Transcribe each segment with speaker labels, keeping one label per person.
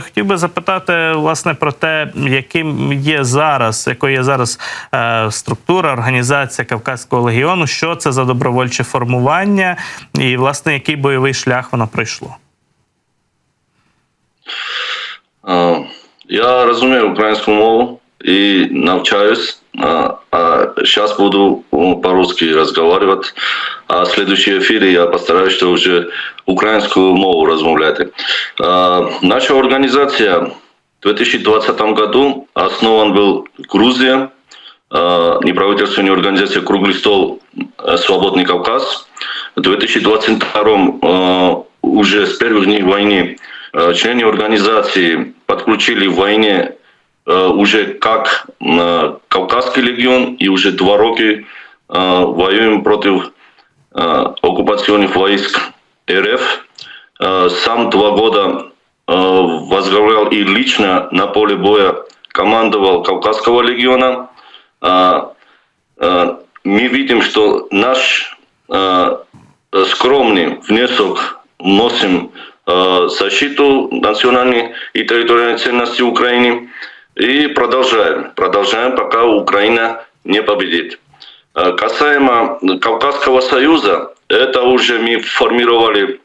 Speaker 1: Хотів би запитати власне про те, яким є зараз, якою є зараз е, структура, організація Кавказького легіону, що це за добровольче формування, і власне який бойовий шлях воно пройшло.
Speaker 2: Я розумію українську мову і навчаюсь. Сейчас буду м, по-русски разговаривать. А в следующем эфире я постараюсь, что уже украинскую мову размовляти. А, Наша организация в 2020 году основан был Грузия, а, неправительственная организация «Круглый стол. э, Свободный Кавказ». В 2022 а, уже с первых дней войны э, члены организации подключили в войне э, уже как э, Кавказский легион и уже два роки э, воюем против э, оккупационных войск РФ. Э, Сам два года э, возглавлял и лично на поле боя командовал Кавказского легиона. Э, Мы видим, что наш э, скромный внесок вносим э, защиту национальной и территориальной ценности Украины и продолжаем. Продолжаем, пока Украина не победит. Э, Касаемо Кавказского союза, это уже мы формировали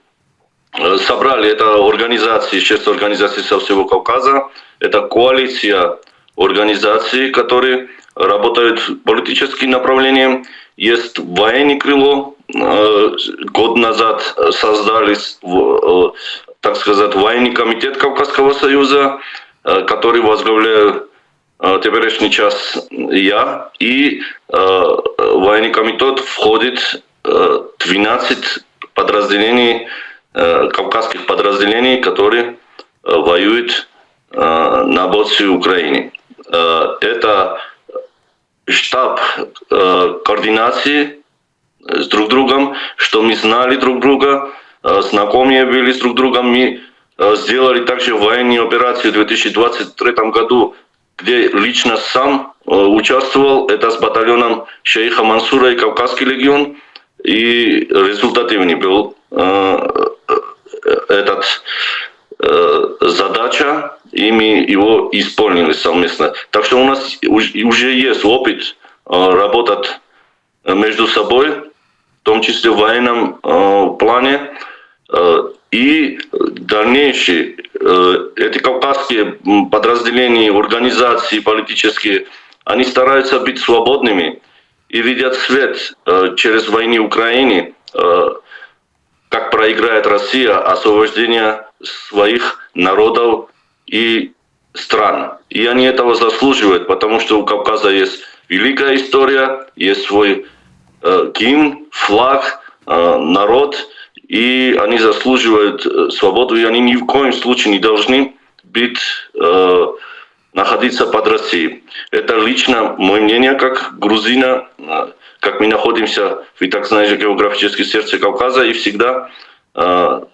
Speaker 2: Э, собрали это организации, шесть организаций со всего Кавказа. Это коалиция организаций, которые работают политическим направлением. Есть военное крыло. Э, Год назад создались, так сказать, военный комитет Кавказского союза, который возглавляю э, теперешний час я. И э, военный комитет входит э, 12 подразделений э, кавказских подразделений, которые э, воюют э, на боце Украины. Э, Это штаб э, координации с друг другом, что мы знали друг друга, э, знакомые были с друг другом. Мы э, сделали также военную операцию в 2023 году, где лично сам э, участвовал. Это с батальоном шейха Мансура и Кавказский легион. И результативный был э, э, этот э, задача, и мы его исполнили совместно. Так что у нас уж- уже есть опыт э, работать э, между собой, в том числе в военном э, плане. Э, дальнейшие э, эти кавказские подразделения, организации политические, они стараются быть свободными и видят свет э, через войны Украины, э, как проиграет Россия освобождение своих народов и стран. И они этого заслуживают, потому что у Кавказа есть великая история, есть свой э, гимн, флаг, народ, и они заслуживают э, свободу, и они ни в коем случае не должны быть э, находиться под Россией. Это лично мое мнение как грузина, э, как мы находимся в, так знаете, географическом сердце Кавказа, и всегда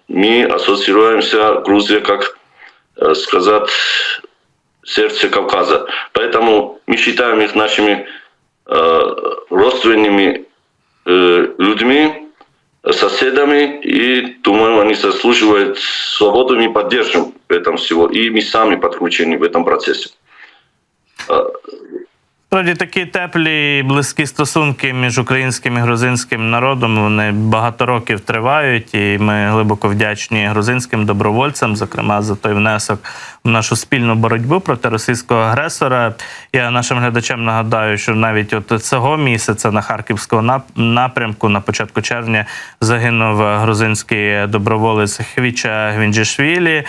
Speaker 2: мы ассоциируемся Грузия как, сказать, сердце Кавказа. Поэтому мы считаем их нашими э, родственными э, людьми, соседами, и думаю, они заслуживают свободу, мы поддержим в этом всего, и мы сами подключены в этом процессе.
Speaker 1: Справді такі теплі близькі стосунки між українським і грузинським народом вони багато років тривають, і ми глибоко вдячні грузинським добровольцям, зокрема за той внесок в нашу спільну боротьбу проти російського агресора. Я нашим глядачам нагадаю, що навіть от цього місяця на харківському напрямку на початку червня загинув грузинський доброволець Хвіча Гвінджішвілі.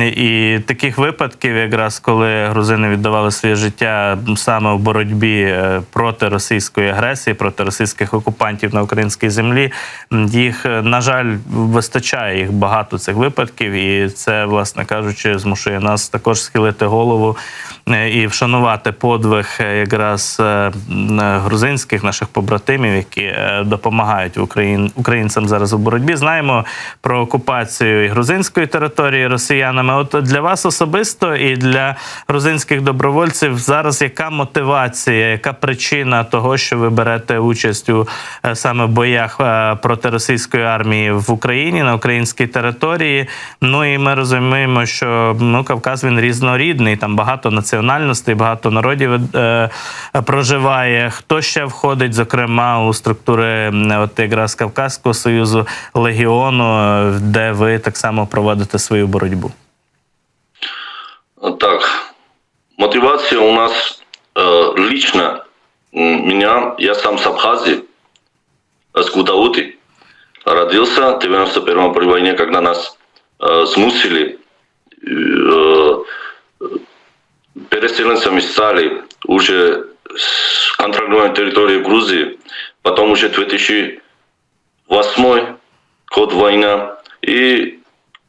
Speaker 1: І таких випадків, якраз коли грузини віддавали своє життя саме в боротьбі е, проти російської агресії, проти російських окупантів на українській землі, їх, е, на жаль, вистачає їх багато цих випадків, і це, власне кажучи, змушує нас також схилити голову і вшанувати подвиг е, якраз е, е, грузинських наших побратимів, які е, допомагають Україн, українцям зараз у боротьбі. Знаємо про окупацію грузинської території росіянами. От для вас особисто і для грузинських добровольців зараз яка мотивація, яка причина того, що ви берете участь у е, саме боях е, проти російської армії в Україні на українській території? Ну і ми розуміємо, що ну Кавказ він різнорідний, там багато національностей, багато народів е, проживає. Хто ще входить, зокрема, у структури м, от якраз Кавказського союзу легіону, е, де ви так само проводите свою боротьбу?
Speaker 2: Так, мотивация у нас э, лично м, меня, я сам с Абхазии, э, с Гудауты, родился в 91 при войне, когда нас э, смусили, э, переселенцами стали уже с контролируемой территории Грузии, потом уже 2008 год война, и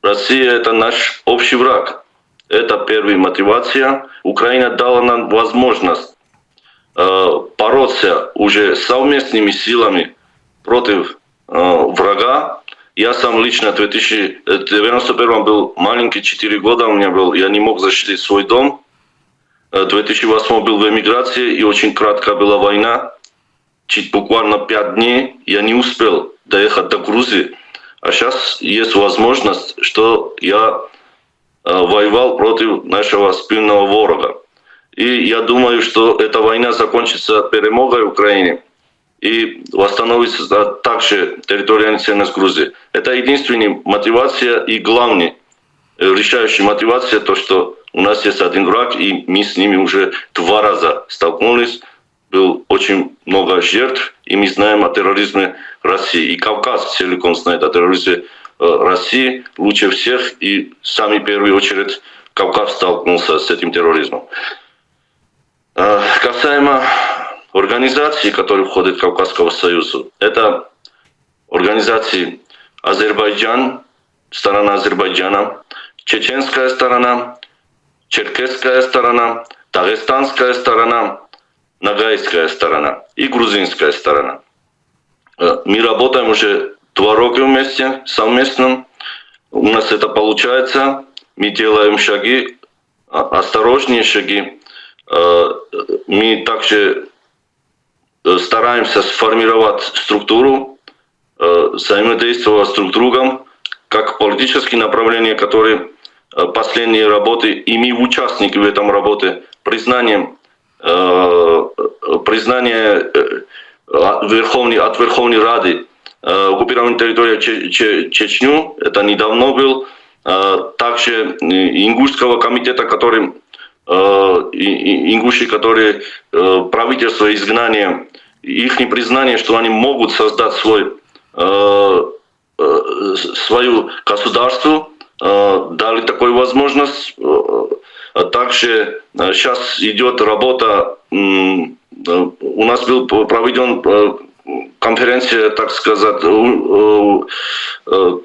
Speaker 2: Россия это наш общий враг. Это первая мотивация. Украина дала нам возможность э, бороться уже совместными силами против э, врага. Я сам лично в 2091 был маленький, 4 года у меня был, я не мог защитить свой дом. Э, 2008 был в эмиграции и очень кратко была война. Чуть буквально 5 дней я не успел доехать до Грузии. А сейчас есть возможность, что я э, воевал против нашего спинного ворога. И я думаю, что эта война закончится перемогой Украины и восстановится также территориальная ценность Грузии. Это единственная мотивация и главная э, решающая мотивация, то, что у нас есть один враг, и мы с ними уже два раза столкнулись. Был очень много жертв, и мы знаем о терроризме России. И Кавказ целиком знает о терроризме э, России лучше всех, и в самой первую очередь Кавказ столкнулся с этим терроризмом. Э, Касаемо организаций, которые входят в Кавказского союза, это организации Азербайджан, сторона Азербайджана, чеченская сторона, черкесская сторона, дагестанская сторона, нагайская сторона и грузинская сторона. Э, Мы работаем уже два года вместе, совместно. У нас это получается. Мы делаем шаги, а- осторожнее шаги. Э, Мы также э, стараемся сформировать структуру, взаимодействовать друг с другом, как политические направления, которые последние работы, и мы участники в этом работе, признанием э, э, признание э, от Верховной, от Верховной Рады. Э, оккупированной территории Че- Че- Чечню, это недавно был, э, также э, Ингушского комитета, который э, ингуши, которые э, правительство изгнания, их непризнание, что они могут создать свой э, э, свое государство, э, дали такую возможность. Э, а Также э, сейчас идет работа, э, у нас был проведен э, конференция, так сказать, э, э,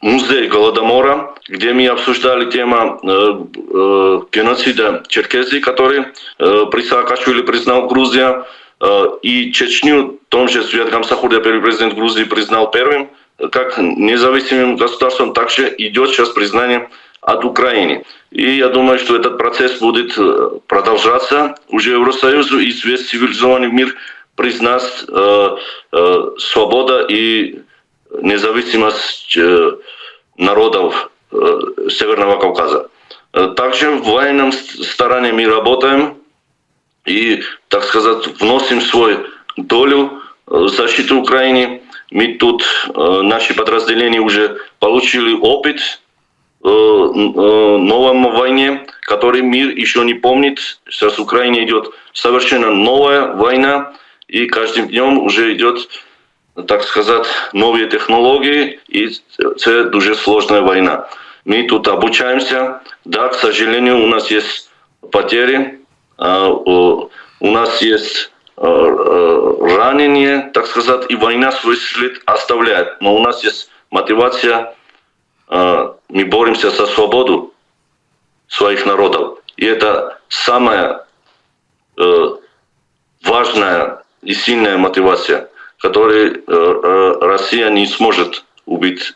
Speaker 2: музей Голодомора, где мы обсуждали тему э, э, геноцида Черкезии, который э, при Саакашвили признал Грузия, э, и Чечню, в том же Светгам Сахурда, первый президент Грузии, признал первым, э, как независимым государством, также идет сейчас признание от Украины. И я думаю, что этот процесс будет э, продолжаться. Уже Евросоюзу и весь цивилизованный мир признать э, э, свобода и независимость э, народов э, Северного Кавказа. Э, Также в военном ст- стороне мы работаем и, так сказать, вносим свою долю э, в защиту Украины. Мы тут, э, наши подразделения уже получили опыт э, э, новом войне, который мир еще не помнит. Сейчас в Украине идет совершенно новая война, и каждым днем уже идет, так сказать, новые технологии, и это дуже сложная война. Мы тут обучаемся. Да, к сожалению, у нас есть потери, а, у нас есть э, э, ранения, так сказать, и война свой след оставляет. Но у нас есть мотивация, э, мы боремся за свободу своих народов. И это самая важная и сильная мотивация, которой Россия не сможет убить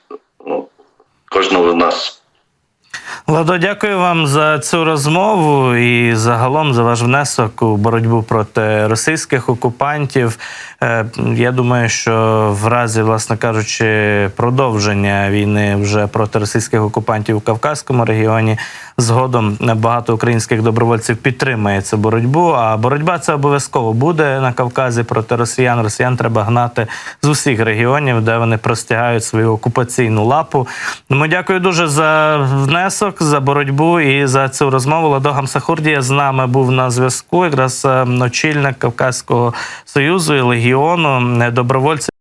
Speaker 2: каждого нас.
Speaker 1: Ладо, дякую вам за цю розмову і загалом за ваш внесок у боротьбу проти російських окупантів. Е, Я думаю, що в разі, власне кажучи, продовження війни вже проти російських окупантів у Кавказькому регіоні, згодом багато українських добровольців підтримає цю боротьбу. А боротьба це обов'язково буде на Кавказі проти росіян. Росіян треба гнати з усіх регіонів, де вони простягають свою окупаційну лапу. Тому дякую дуже за внесок, за боротьбу і за цю розмову. Ладо Гамсахурдія з нами був на зв'язку, якраз е, очільник Кавказького союзу і легіону е, добровольців.